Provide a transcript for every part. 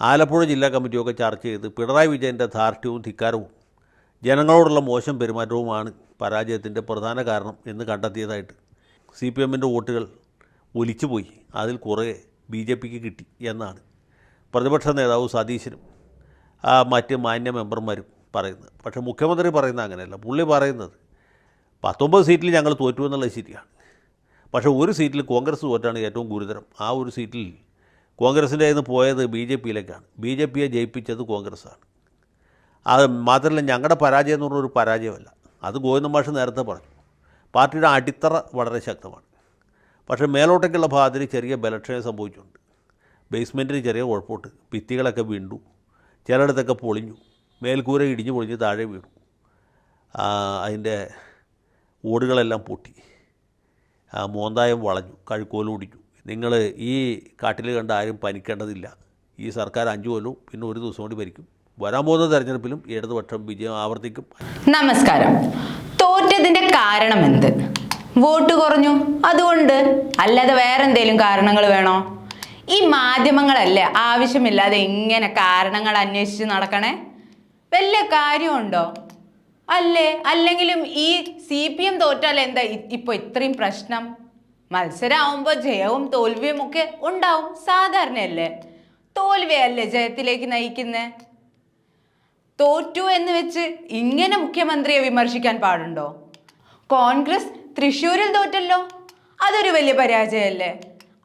ആലപ്പുഴ ജില്ലാ കമ്മിറ്റിയൊക്കെ ചർച്ച ചെയ്ത് പിണറായി വിജയന്റെ ധാർഷ്ട്യവും ധിക്കാരവും ജനങ്ങളോടുള്ള മോശം പെരുമാറ്റവുമാണ് പരാജയത്തിന്റെ പ്രധാന കാരണം എന്ന് കണ്ടെത്തിയതായിട്ട് സി പി എമ്മിന്റെ വോട്ടുകൾ ഒലിച്ചുപോയി. അതിൽ കുറേ ബി ജെ പിക്ക് കിട്ടി എന്നാണ് പ്രതിപക്ഷ നേതാവ് സതീശനും മറ്റ് മാന്യ മെമ്പർമാരും പറയുന്നത്. പക്ഷേ മുഖ്യമന്ത്രി പറയുന്നത് അങ്ങനെയല്ല. പുള്ളി പറയുന്നത് പത്തൊമ്പത് സീറ്റിൽ ഞങ്ങൾ തോറ്റു എന്നുള്ളത് ശരിയാണ്. പക്ഷേ ഒരു സീറ്റിൽ കോൺഗ്രസ് തോറ്റാണ് ഏറ്റവും ഗുരുതരം. ആ ഒരു സീറ്റിൽ കോൺഗ്രസിന്റെ നിന്ന് പോയത് ബി ജെ പിയിലേക്കാണ്. ബി ജെ പിയെ ജയിപ്പിച്ചത് കോൺഗ്രസ്സാണ്. അത് മാത്രമല്ല ഞങ്ങളുടെ പരാജയം എന്ന് പറഞ്ഞൊരു പരാജയമല്ല. അത് ഗോവിന്ദ മാഷ് നേരത്തെ പറഞ്ഞു. പാർട്ടിയുടെ അടിത്തറ വളരെ ശക്തമാണ്. പക്ഷേ മേലോട്ടേക്കുള്ള ഭാഗത്തിന് ചെറിയ ബലക്ഷയം സംഭവിച്ചിട്ടുണ്ട്. ബേസ്മെന്റിന് ചെറിയ കുഴപ്പമുണ്ട്. ഭിത്തികളൊക്കെ വീണ്ടു ചിലയിടത്തൊക്കെ പൊളിഞ്ഞു. മേൽക്കൂര ഇടിഞ്ഞു പൊളിഞ്ഞ് താഴെ വീണു. അതിന്റെ ഓടുകളെല്ലാം പൊട്ടി. മോന്തായം വളഞ്ഞു. കഴുക്കോലും നിങ്ങൾ ഈ കാട്ടിൽ കണ്ട ആരും പനിക്കേണ്ടതില്ല. ഈ സർക്കാർ അഞ്ചു കൊല്ലവും പിന്നെ ഒരു ദിവസം കൂടി ഭരിക്കും. വരാൻ പോകുന്ന തെരഞ്ഞെടുപ്പിലും ഇടതുപക്ഷം വിജയം ആവർത്തിക്കും. നമസ്കാരം. തോറ്റതിന്റെ കാരണം എന്ത്? വോട്ട് കുറഞ്ഞു. അതുകൊണ്ട് അല്ലാതെ വേറെ എന്തെങ്കിലും കാരണങ്ങൾ വേണോ? ഈ മാധ്യമങ്ങളല്ലേ ആവശ്യമില്ലാതെ ഇങ്ങനെ കാരണങ്ങൾ അന്വേഷിച്ച് നടക്കണേ? വല്ല കാര്യമുണ്ടോ? അല്ലേ? അല്ലെങ്കിലും ഈ സി പി എം തോറ്റാൽ എന്താ ഇപ്പോൾ ഇപ്പൊ ഇത്രയും പ്രശ്നം? മത്സരമാവുമ്പോൾ ജയവും തോൽവിയും ഒക്കെ ഉണ്ടാവും സാധാരണയല്ലേ? തോൽവിയല്ലേ ജയത്തിലേക്ക് നയിക്കുന്നേ? തോറ്റു എന്ന് വെച്ച് ഇങ്ങനെ മുഖ്യമന്ത്രിയെ വിമർശിക്കാൻ പാടുണ്ടോ? കോൺഗ്രസ് തൃശ്ശൂരിൽ തോറ്റല്ലോ? അതൊരു വലിയ പരാജയമല്ലേ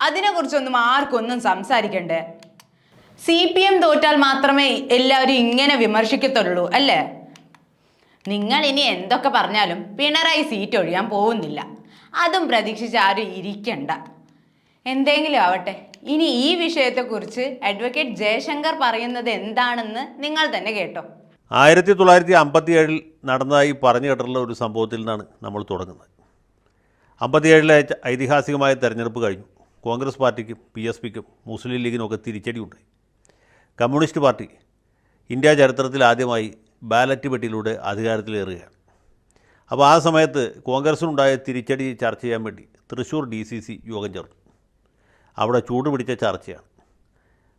അതിനെക്കുറിച്ചൊന്നും ആർക്കൊന്നും സംസാരിക്കണ്ടേ? സി പി എം തോറ്റാൽ മാത്രമേ എല്ലാവരും ഇങ്ങനെ വിമർശിക്കത്തുള്ളൂ അല്ലേ? നിങ്ങൾ ഇനി എന്തൊക്കെ പറഞ്ഞാലും പിണറായി സീറ്റ് ഒഴിയാൻ പോകുന്നില്ല. അതും പ്രതീക്ഷിച്ച് ആരും ഇരിക്കണ്ട. എന്തെങ്കിലും ആവട്ടെ. ഇനി ഈ വിഷയത്തെക്കുറിച്ച് അഡ്വക്കേറ്റ് ജയശങ്കർ പറയുന്നത് എന്താണെന്ന് നിങ്ങൾ തന്നെ കേട്ടോ. ആയിരത്തി തൊള്ളായിരത്തി അമ്പത്തി ഏഴിൽ നടന്നതായി പറഞ്ഞു കേട്ടിട്ടുള്ള ഒരു സംഭവത്തിൽ നിന്നാണ് നമ്മൾ തുടങ്ങുന്നത്. അമ്പത്തിയേഴിലെ ഐതിഹാസികമായ തെരഞ്ഞെടുപ്പ് കഴിഞ്ഞു. കോൺഗ്രസ് പാർട്ടിക്കും പി എസ് പിക്കും മുസ്ലിം ലീഗിനും ഒക്കെ തിരിച്ചടിയുണ്ടായി. കമ്മ്യൂണിസ്റ്റ് പാർട്ടി ഇന്ത്യ ചരിത്രത്തിൽ ആദ്യമായി ബാലറ്റ് പെട്ടിയിലൂടെ അധികാരത്തിലേറുകയാണ്. അപ്പോൾ ആ സമയത്ത് കോൺഗ്രസിനുണ്ടായ തിരിച്ചടി ചർച്ച ചെയ്യാൻ വേണ്ടി തൃശ്ശൂർ ഡി സി സി യോഗം ചേർന്നു. അവിടെ ചൂടുപിടിച്ച ചർച്ചയാണ്.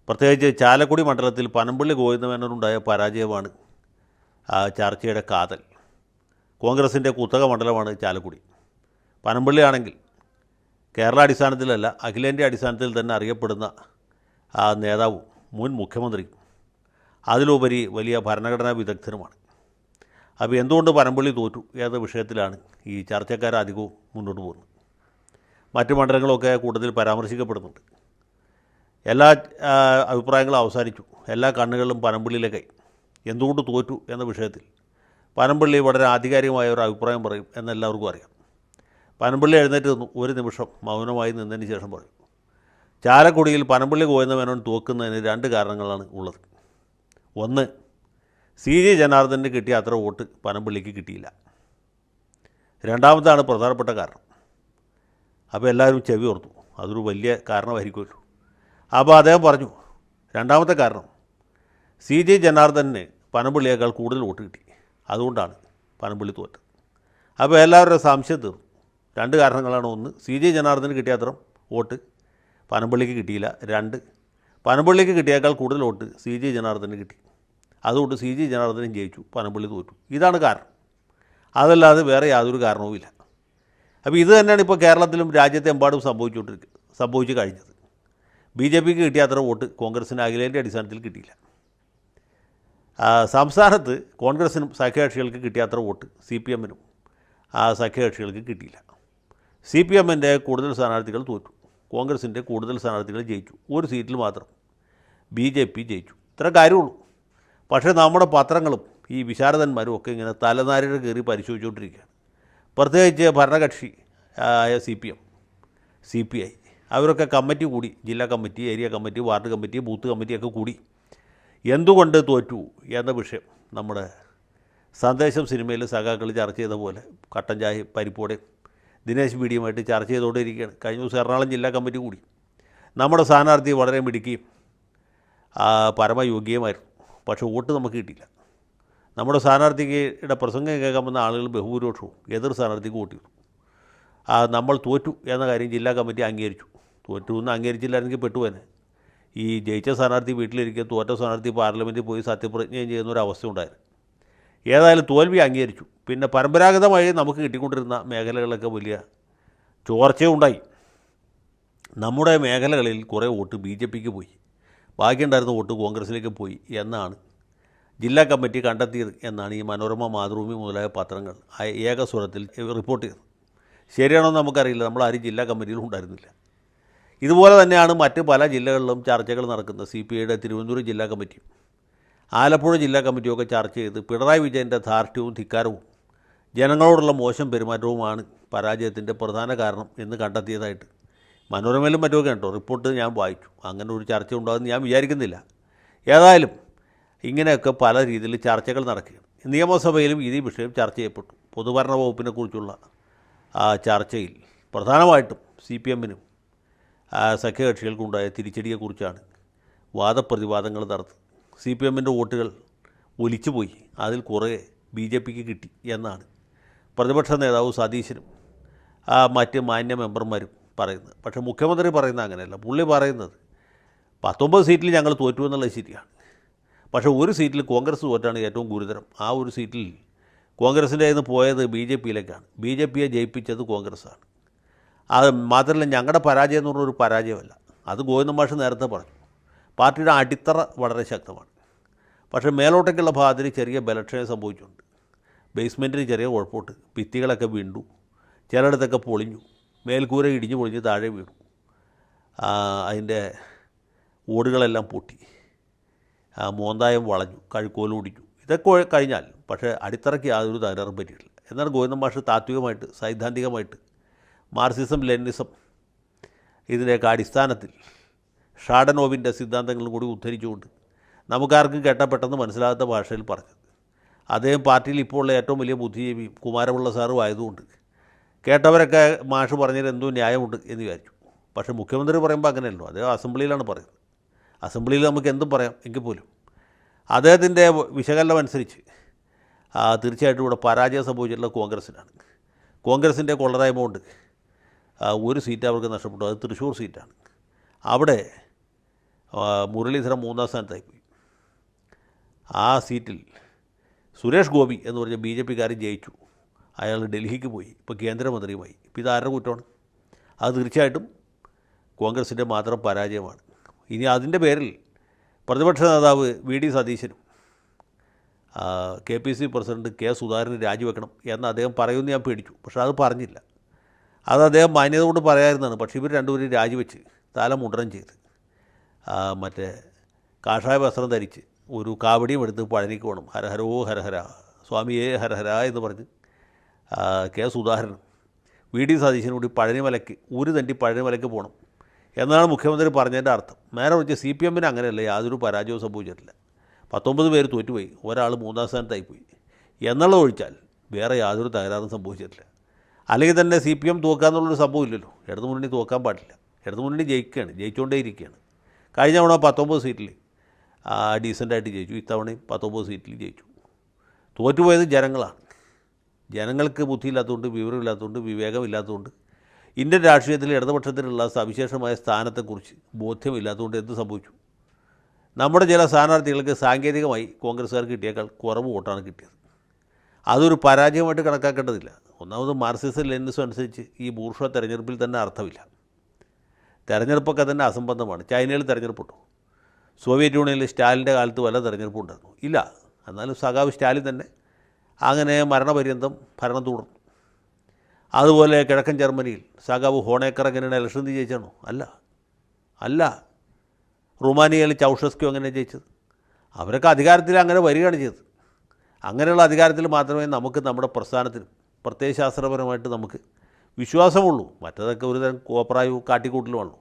പ്രത്യേകിച്ച് ചാലക്കുടി മണ്ഡലത്തിൽ പനമ്പള്ളി ഗോവിന്ദമേനോനുണ്ടായ പരാജയമാണ് ആ ചർച്ചയുടെ കാതൽ. കോൺഗ്രസിന്റെ കുത്തക മണ്ഡലമാണ് ചാലക്കുടി. പനമ്പള്ളിയാണെങ്കിൽ കേരള അടിസ്ഥാനത്തിലല്ല അഖിലേന്ത്യാ അടിസ്ഥാനത്തിൽ തന്നെ അറിയപ്പെടുന്ന ആ നേതാവും മുൻ മുഖ്യമന്ത്രിയും. അതിലുപരി വലിയ ഭരണഘടനാ വിദഗ്ധനുമാണ്. അപ്പോൾ എന്തുകൊണ്ട് പരമ്പള്ളി തോറ്റു? ഏത് വിഷയത്തിലാണ് ഈ ചർച്ചക്കാർ അധികവും മുന്നോട്ട് പോകുന്നത്? മറ്റു മണ്ഡലങ്ങളൊക്കെ കൂടുതൽ പരാമർശിക്കപ്പെടുന്നുണ്ട്. എല്ലാ അഭിപ്രായങ്ങളും അവസാനിച്ചു. എല്ലാ കണ്ണുകളിലും പനമ്പള്ളിയിലേക്കായി എന്തുകൊണ്ട് തോറ്റു എന്ന വിഷയത്തിൽ? പനമ്പള്ളി വളരെ ആധികാരികമായ ഒരു അഭിപ്രായം പറയും എന്നെല്ലാവർക്കും അറിയാം. പനമ്പള്ളി എഴുന്നേറ്റ് നിന്നു. ഒരു നിമിഷം മൗനമായി നിന്നതിന് ശേഷം പറയും. ചാലക്കുടിയിൽ പനമ്പള്ളി കോയുന്നവനോട് തോക്കുന്നതിന് രണ്ട് കാരണങ്ങളാണ് ഉള്ളത്. ഒന്ന് സി ജെ ജനാർദ്ദന് കിട്ടിയ അത്ര വോട്ട് പനമ്പള്ളിക്ക് കിട്ടിയില്ല. രണ്ടാമതാണ് പ്രധാനപ്പെട്ട കാരണം. അപ്പോൾ എല്ലാവരും ചെവി ഓർത്തു. അതൊരു വലിയ കാരണമായിരിക്കുമല്ലോ. അപ്പോൾ അദ്ദേഹം പറഞ്ഞു രണ്ടാമത്തെ കാരണം സി ജെ ജനാർദ്ദന് പനമ്പള്ളിയേക്കാൾ കൂടുതൽ വോട്ട് കിട്ടി. അതുകൊണ്ടാണ് പനമ്പള്ളി തോറ്റത്. അപ്പോൾ എല്ലാവരുടെ സംശയം തീർന്നു. രണ്ട് കാരണങ്ങളാണ്. ഒന്ന് സി ജെ ജനാർദ്ദന് കിട്ടിയ അത്ര വോട്ട് പനമ്പള്ളിക്ക് കിട്ടിയില്ല. രണ്ട് പനമ്പള്ളിക്ക് കിട്ടിയേക്കാൾ കൂടുതൽ വോട്ട് സി ജെ ജനാർദ്ദന് കിട്ടി. അതുകൊണ്ട് സി ജി ജനാർദ്ദനും ജയിച്ചു പനമ്പള്ളി തോറ്റു. ഇതാണ് കാരണം. അതല്ലാതെ വേറെ യാതൊരു കാരണവുമില്ല അപ്പോൾ ഇത് തന്നെയാണ് ഇപ്പോൾ കേരളത്തിലും രാജ്യത്തെമ്പാടും സംഭവിച്ചുകൊണ്ടിരിക്കുന്നത് സംഭവിച്ചു കഴിഞ്ഞത്. ബി ജെ പിക്ക് കിട്ടിയ അത്ര വോട്ട് കോൺഗ്രസിന് അഖിലേന്റെ അടിസ്ഥാനത്തിൽ കിട്ടിയില്ല. സംസ്ഥാനത്ത് കോൺഗ്രസിനും സഖ്യകക്ഷികൾക്ക് കിട്ടിയ അത്ര വോട്ട് സി പി എമ്മിനും സഖ്യകക്ഷികൾക്ക് കിട്ടിയില്ല. സി പി എമ്മിന്റെ കൂടുതൽ സ്ഥാനാർത്ഥികൾ തോറ്റു. കോൺഗ്രസിന്റെ കൂടുതൽ സ്ഥാനാർത്ഥികൾ ജയിച്ചു. ഒരു സീറ്റിൽ മാത്രം ബി ജെ പി ജയിച്ചു. ഇത്ര കാര്യമുള്ളൂ. പക്ഷേ നമ്മുടെ പത്രങ്ങളും ഈ വിശാരദന്മാരും ഒക്കെ ഇങ്ങനെ തലനാരിഴ കയറി പരിശോധിച്ചുകൊണ്ടിരിക്കുകയാണ്. പ്രത്യേകിച്ച് ഭരണകക്ഷി ആയ C P M C P I അവരൊക്കെ കമ്മിറ്റി കൂടി ജില്ലാ committee area committee ward committee booth കമ്മിറ്റിയൊക്കെ കൂടി എന്തുകൊണ്ട് തോറ്റു എന്ന വിഷയം നമ്മുടെ സന്ദേശം സിനിമയിൽ സഖാക്കൾ ചർച്ച ചെയ്ത പോലെ കട്ടൻ ചായ പരിപ്പോടെ ദിനേശ് മീഡിയമായിട്ട് ചർച്ച ചെയ്തുകൊണ്ടിരിക്കുകയാണ് കഴിഞ്ഞ ദിവസം എറണാകുളം ജില്ലാ കമ്മിറ്റി കൂടി നമ്മുടെ സ്ഥാനാർത്ഥി വളരെ മിടുക്കിയും പരമയോഗ്യമായിരുന്നു പക്ഷേ വോട്ട് നമുക്ക് കിട്ടിയില്ല. നമ്മുടെ സ്ഥാനാർത്ഥിയുടെ പ്രസംഗം കേൾക്കാൻ വന്ന ആളുകൾ ബഹുഭൂരിപക്ഷവും എതിർ സ്ഥാനാർത്ഥിക്ക് വോട്ട് ചെയ്തു ആ നമ്മൾ തോറ്റു എന്ന കാര്യം ജില്ലാ കമ്മിറ്റി അംഗീകരിച്ചു. തോറ്റു എന്ന് അംഗീകരിച്ചില്ലായിരുന്നെങ്കിൽ പെട്ടുപോനെ ഈ ജയിച്ച സ്ഥാനാർത്ഥി വീട്ടിലിരിക്കുക തോറ്റ സ്ഥാനാർത്ഥി പാർലമെന്റിൽ പോയി സത്യപ്രതിജ്ഞ ചെയ്യുന്ന ഒരു അവസ്ഥ ഉണ്ടായിരുന്നു ഏതായാലും തോൽവി അംഗീകരിച്ചു. പിന്നെ പരമ്പരാഗതമായി നമുക്ക് കിട്ടിക്കൊണ്ടിരുന്ന മേഖലകളൊക്കെ വലിയ ചോർച്ചയുണ്ടായി. നമ്മുടെ മേഖലകളിൽ കുറേ വോട്ട് ബി ജെ പിക്ക് പോയി. ബാക്കിയുണ്ടായിരുന്ന വോട്ട് കോൺഗ്രസിലേക്ക് പോയി എന്നാണ് ജില്ലാ കമ്മിറ്റി കണ്ടെത്തിയത് എന്നാണ് ഈ മനോരമ മാതൃഭൂമി മുതലായ പത്രങ്ങൾ ഏകസ്വരത്തിൽ ഏക സ്വരത്തിൽ റിപ്പോർട്ട് ചെയ്തത്. ശരിയാണോ നമുക്കറിയില്ല. നമ്മൾ ആരും ജില്ലാ കമ്മിറ്റിയിലും ഉണ്ടായിരുന്നില്ല. ഇതുപോലെ തന്നെയാണ് മറ്റ് പല ജില്ലകളിലും ചർച്ചകൾ നടക്കുന്നത് സി പി ഐയുടെ തിരുവനന്തപുരം ജില്ലാ കമ്മിറ്റിയും ആലപ്പുഴ ജില്ലാ കമ്മിറ്റിയൊക്കെ ചർച്ച ചെയ്ത് പിണറായി വിജയന്റെ ധാർഷ്ട്യവും ധിക്കാരവും ജനങ്ങളോടുള്ള മോശം പെരുമാറ്റവുമാണ് പരാജയത്തിന്റെ പ്രധാന കാരണം എന്ന് കണ്ടെത്തിയതായിട്ട് മനോരമയിലും മറ്റുമൊക്കെ കേട്ടോ റിപ്പോർട്ട് ഞാൻ വായിച്ചു. അങ്ങനെ ഒരു ചർച്ച ഉണ്ടാകുമെന്ന് ഞാൻ വിചാരിക്കുന്നില്ല. ഏതായാലും ഇങ്ങനെയൊക്കെ പല രീതിയിൽ ചർച്ചകൾ നടക്കുകയാണ് നിയമസഭയിലും ഈ വിഷയം ചർച്ച ചെയ്യപ്പെട്ടു. പൊതുഭരണ വകുപ്പിനെ കുറിച്ചുള്ള ചർച്ചയിൽ പ്രധാനമായിട്ടും സി പി എമ്മിനും സഖ്യകക്ഷികൾക്കുണ്ടായ തിരിച്ചടിയെക്കുറിച്ചാണ് വാദപ്രതിവാദങ്ങൾ നടത്തി. സി പി എമ്മിന്റെ വോട്ടുകൾ ഒലിച്ചുപോയി. അതിൽ കുറേ ബി ജെ പിക്ക് കിട്ടി എന്നാണ്. പ്രതിപക്ഷ നേതാവ് സതീശനും മറ്റ് മാന്യ മെമ്പർമാരും പറയുന്നത്. പക്ഷേ മുഖ്യമന്ത്രി പറയുന്നത് അങ്ങനെയല്ല. പുള്ളി പറയുന്നത് പത്തൊമ്പത് സീറ്റിൽ ഞങ്ങൾ തോറ്റു എന്നുള്ളത് ശരിയാണ്. പക്ഷേ ഒരു സീറ്റിൽ കോൺഗ്രസ് തോറ്റാണ് ഏറ്റവും ഗുരുതരം. ആ ഒരു സീറ്റിൽ കോൺഗ്രസിന്റെ നിന്ന് പോയത് ബി ജെ പിയിലേക്കാണ്. ബി ജെ പിയെ ജയിപ്പിച്ചത് കോൺഗ്രസ്സാണ് അത് മാത്രമല്ല ഞങ്ങളുടെ പരാജയം എന്ന് പറഞ്ഞൊരു പരാജയമല്ല. അത് ഗോവിന്ദ മാഷ് നേരത്തെ പറഞ്ഞു. പാർട്ടിയുടെ അടിത്തറ വളരെ ശക്തമാണ്. പക്ഷേ മേലോട്ടേക്കുള്ള ഭാഗത്തിൽ ചെറിയ ബലക്ഷയം സംഭവിച്ചിട്ടുണ്ട്. ബേസ്മെന്റിന് ചെറിയ കുഴപ്പമുണ്ട്. ഭിത്തികളൊക്കെ വീണ്ടു. ചിലയിടത്തൊക്കെ പൊളിഞ്ഞു. മേൽക്കൂര ഇടിഞ്ഞു പൊളിഞ്ഞ് താഴെ വീണു. അതിന്റെ ഓടുകളെല്ലാം പൊട്ടി. മോന്തായം വളഞ്ഞു കഴുക്കോലും ഒടിഞ്ഞു. ഇതൊക്കെ കഴിഞ്ഞാൽ പക്ഷേ അടിത്തറയ്ക്ക് യാതൊരു തകരാറും പറ്റിയിട്ടില്ല. എന്നാൽ ഗോവിന്ദ മാഷ് താത്വികമായിട്ട് സൈദ്ധാന്തികമായിട്ട് മാർസിസം ലെനിസം ഇതിന്റെയൊക്കെ അടിസ്ഥാനത്തിൽ ഷാഡനോവിന്റെ സിദ്ധാന്തങ്ങളും കൂടി ഉദ്ധരിച്ചുകൊണ്ട് നമുക്കാർക്കും കേട്ടാൽ പെട്ടെന്ന് മനസ്സിലാകാത്ത ഭാഷയിൽ പറഞ്ഞത്. അദ്ദേഹം പാർട്ടിയിൽ ഇപ്പോൾ ഉള്ള ഏറ്റവും വലിയ ബുദ്ധിജീവി കുമാരപിള്ള സാറും ആയതുകൊണ്ട് കേട്ടവരൊക്കെ മാഷ് പറഞ്ഞതിൽ എന്തോ ന്യായമുണ്ട് എന്ന് വിചാരിച്ചു. പക്ഷേ മുഖ്യമന്ത്രി പറയുമ്പോൾ അങ്ങനെയല്ലോ. അദ്ദേഹം അസംബ്ലിയിലാണ് പറയുന്നത്. അസംബ്ലിയിൽ നമുക്ക് എന്തും പറയാം എങ്കിൽ പോലും. അദ്ദേഹത്തിന്റെ വിശകലനം അനുസരിച്ച് തീർച്ചയായിട്ടും ഇവിടെ പരാജയം സംഭവിച്ചിട്ടുള്ള കോൺഗ്രസ്സിനാണ്. കോൺഗ്രസിന്റെ കൊള്ളരായ്മ കൊണ്ട് ഒരു സീറ്റ് അവർക്ക് നഷ്ടപ്പെട്ടു. അത് തൃശ്ശൂർ സീറ്റാണ്. അവിടെ മുരളീധരൻ മൂന്നാം സ്ഥാനത്തായി പോയി ആ സീറ്റിൽ സുരേഷ് ഗോപി എന്ന് പറഞ്ഞ ബി ജെ പിക്കാരൻ ജയിച്ചു. അയാൾ ഡൽഹിക്ക് പോയി ഇപ്പോൾ കേന്ദ്രമന്ത്രിയുമായി. ഇപ്പോൾ ഇതാരുടെ കുറ്റമാണ്? അത് തീർച്ചയായിട്ടും കോൺഗ്രസിന്റെ മാത്രം പരാജയമാണ്. ഇനി അതിന്റെ പേരിൽ പ്രതിപക്ഷ നേതാവ് വി ഡി സതീശനും K P C president K Sudhakaran രാജിവെക്കണം എന്ന് അദ്ദേഹം പറയുമെന്ന് ഞാൻ പേടിച്ചു. പക്ഷേ അത് പറഞ്ഞില്ല. അത് അദ്ദേഹം മാന്യത കൊണ്ട് പറയാമായിരുന്നതാണ് പക്ഷേ ഇവർ രണ്ടുപേരും രാജിവെച്ച് തല മുണ്ടനം ചെയ്ത് മറ്റേ കാഷായ വസ്ത്രം ധരിച്ച് ഒരു കാവടിയും എടുത്ത് പഴനിക്ക് പോകണം. ഹരഹരോ ഹരഹര സ്വാമിയേ ഹരഹര എന്ന് പറഞ്ഞ് കെ സുധാകരൻ വി ഡി സതീശനും കൂടി പഴനിമലയ്ക്ക് ഒരു തണ്ടി പഴനിമലയ്ക്ക് പോകണം എന്നാണ് മുഖ്യമന്ത്രി പറഞ്ഞതിന്റെ അർത്ഥം. നേരെ വെച്ച് സി പി എമ്മിന് അങ്ങനെയല്ല യാതൊരു പരാജയവും സംഭവിച്ചിട്ടില്ല. പത്തൊമ്പത് പേര് തോറ്റുപോയി ഒരാൾ മൂന്നാം സ്ഥാനത്തായി പോയി എന്നുള്ളത് ഒഴിച്ചാൽ വേറെ യാതൊരു തകരാറും സംഭവിച്ചിട്ടില്ല. അല്ലെങ്കിൽ തന്നെ സി പി എം തോക്കുക എന്നുള്ളൊരു സംഭവം ഇല്ലല്ലോ. ഇടതു മുന്നണി തോക്കാൻ പാടില്ല. ഇടതു മുന്നണി ജയിക്കുകയാണ് ജയിച്ചുകൊണ്ടേ ഇരിക്കുകയാണ്. കഴിഞ്ഞ തവണ പത്തൊമ്പത് സീറ്റിൽ ഡീസന്റായിട്ട് ജയിച്ചു. ഇത്തവണയും പത്തൊമ്പത് സീറ്റിൽ ജയിച്ചു. തോറ്റുപോയത് ജനങ്ങളാണ്. ജനങ്ങൾക്ക് ബുദ്ധിയില്ലാത്തതുകൊണ്ട് വിവരമില്ലാത്തതുകൊണ്ട് വിവേകമില്ലാത്തതുകൊണ്ട് ഇന്ത്യൻ രാഷ്ട്രീയത്തിൽ ഇടതുപക്ഷത്തിനുള്ള സവിശേഷമായ സ്ഥാനത്തെക്കുറിച്ച് ബോധ്യമില്ലാത്തതുകൊണ്ട് എന്ത് സംഭവിച്ചു? നമ്മുടെ ചില സ്ഥാനാർത്ഥികൾക്ക് സാങ്കേതികമായി കോൺഗ്രസ്സുകാർ കിട്ടിയേക്കാൾ കുറവ് വോട്ടാണ് കിട്ടിയത്. അതൊരു പരാജയമായിട്ട് കണക്കാക്കേണ്ടതില്ല. ഒന്നാമത് മാർക്സിസം ലെനിസം അനുസരിച്ച് ഈ ബൂർഷ തെരഞ്ഞെടുപ്പിൽ തന്നെ അർത്ഥമില്ല. തെരഞ്ഞെടുപ്പൊക്കെ തന്നെ അസംബന്ധമാണ്. ചൈനയിൽ തെരഞ്ഞെടുപ്പുണ്ടോ? സോവിയറ്റ് യൂണിയനിൽ സ്റ്റാലിന്റെ കാലത്ത് വല്ല തെരഞ്ഞെടുപ്പുണ്ടായിരുന്നു ഇല്ല. എന്നാലും സഖാവ് സ്റ്റാലിൻ തന്നെ അങ്ങനെ മരണപര്യന്തം ഭരണം തുടർന്നു. അതുപോലെ കിഴക്കൻ ജർമ്മനിയിൽ സഖാവ് ഹോണേക്കർ എങ്ങനെയാണ് ഇലക്ഷൻ ജയിച്ചാണോ അല്ല. അല്ല. റുമാനിയയിൽ ചൗഷസ്ക്യോ അങ്ങനെ ജയിച്ചത്? അവരൊക്കെ അധികാരത്തിൽ അങ്ങനെ വരികയാണ് ചെയ്തത്. അങ്ങനെയുള്ള അധികാരത്തിൽ മാത്രമേ നമുക്ക് നമ്മുടെ പ്രസ്ഥാനത്തിനും പ്രത്യയശാസ്ത്രപരമായിട്ട് നമുക്ക് വിശ്വാസമുള്ളൂ. മറ്റതൊക്കെ ഒരുതരം കോപ്രായു കാട്ടിക്കൂട്ടലുമാണല്ലോ.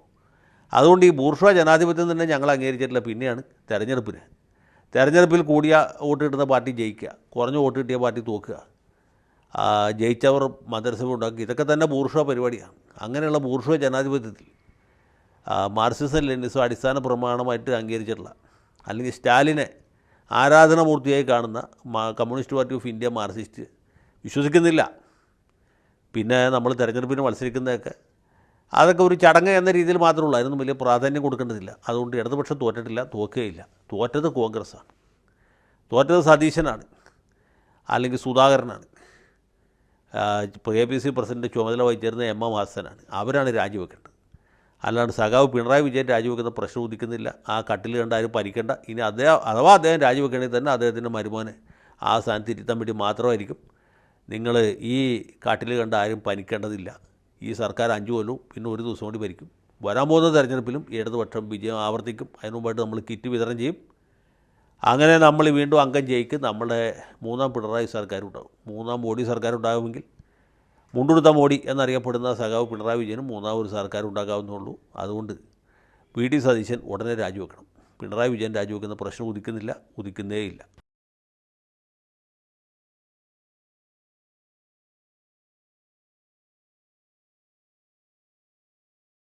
അതുകൊണ്ട് ഈ ബൂർഷ ജനാധിപത്യം തന്നെ ഞങ്ങൾ അംഗീകരിച്ചിട്ടില്ല. പിന്നെയാണ് തെരഞ്ഞെടുപ്പിന്. തെരഞ്ഞെടുപ്പിൽ കൂടിയ വോട്ട് കിട്ടുന്ന പാർട്ടി ജയിക്കുക. കുറഞ്ഞ വോട്ട് കിട്ടിയ പാർട്ടി തോക്കുക. ജയിച്ചവർ മന്ത്രിസഭ ഉണ്ടാക്കി ഇതൊക്കെ തന്നെ ബൂർഷ പരിപാടിയാണ്. അങ്ങനെയുള്ള ബൂർഷ ജനാധിപത്യത്തിൽ മാർക്സിസം ലെനിസം അടിസ്ഥാന പ്രമാണമായിട്ട് അംഗീകരിച്ചിട്ടുള്ള അല്ലെങ്കിൽ സ്റ്റാലിനെ ആരാധനാമൂർത്തിയായി കാണുന്ന communist party of India Marxist വിശ്വസിക്കുന്നില്ല. പിന്നെ നമ്മൾ തിരഞ്ഞെടുപ്പിന് മത്സരിക്കുന്നതൊക്കെ അതൊക്കെ ഒരു ചടങ്ങ് എന്ന രീതിയിൽ മാത്രമേ ഉള്ളൂ അതിനൊന്നും വലിയ പ്രാധാന്യം കൊടുക്കേണ്ടതില്ല. അതുകൊണ്ട് ഇടതുപക്ഷം തോറ്റിട്ടില്ല തോക്കുകയില്ല. തോറ്റത് കോൺഗ്രസ്സാണ്. തോറ്റത് സതീശനാണ്. അല്ലെങ്കിൽ സുധാകരനാണ്. എ പി സി പ്രസിഡന്റ് ചുമതല വഹിച്ചിരുന്ന എം എം ഹാസനാണ്. അവരാണ് രാജിവെക്കേണ്ടത്. അല്ലാണ്ട് സഖാവ് പിണറായി വിജയൻ രാജിവെക്കുന്ന പ്രശ്നം ഉദിക്കുന്നില്ല. ആ കട്ടിൽ കണ്ട് ആരും പരിക്കേണ്ട ഇനി അദ്ദേഹം അഥവാ അദ്ദേഹം രാജിവെക്കണമെങ്കിൽ തന്നെ അദ്ദേഹത്തിന്റെ മരുമോനെ ആ സ്ഥാനത്ത് ഇരുത്താൻ വേണ്ടി മാത്രമായിരിക്കും. നിങ്ങൾ ഈ കാട്ടിൽ കണ്ട് ആരും പനിക്കേണ്ടതില്ല. ഈ സർക്കാർ അഞ്ചു കൊല്ലവും പിന്നെ ഒരു ദിവസം കൂടി ഭരിക്കും. വരാൻ പോകുന്ന തെരഞ്ഞെടുപ്പിലും ഇടതുപക്ഷം വിജയം ആവർത്തിക്കും. അതിനു മുമ്പായിട്ട് നമ്മൾ കിറ്റ് വിതരണം ചെയ്യും. അങ്ങനെ നമ്മൾ വീണ്ടും അംഗം ജയിക്കും. നമ്മുടെ മൂന്നാം പിണറായി സർക്കാർ ഉണ്ടാകും മൂന്നാം മോഡി സർക്കാർ ഉണ്ടാകുമെങ്കിൽ മുണ്ടുടുത്ത മോഡി എന്നറിയപ്പെടുന്ന സഖാവ് പിണറായി വിജയനും മൂന്നാം ഒരു സർക്കാർ ഉണ്ടാകാവുന്നുള്ളൂ അതുകൊണ്ട് വി ഡി സതീശൻ ഉടനെ രാജിവെക്കണം. പിണറായി വിജയൻ രാജിവെക്കുന്ന പ്രശ്നം ഉദിക്കുന്നില്ല ഉദിക്കുന്നേയില്ല.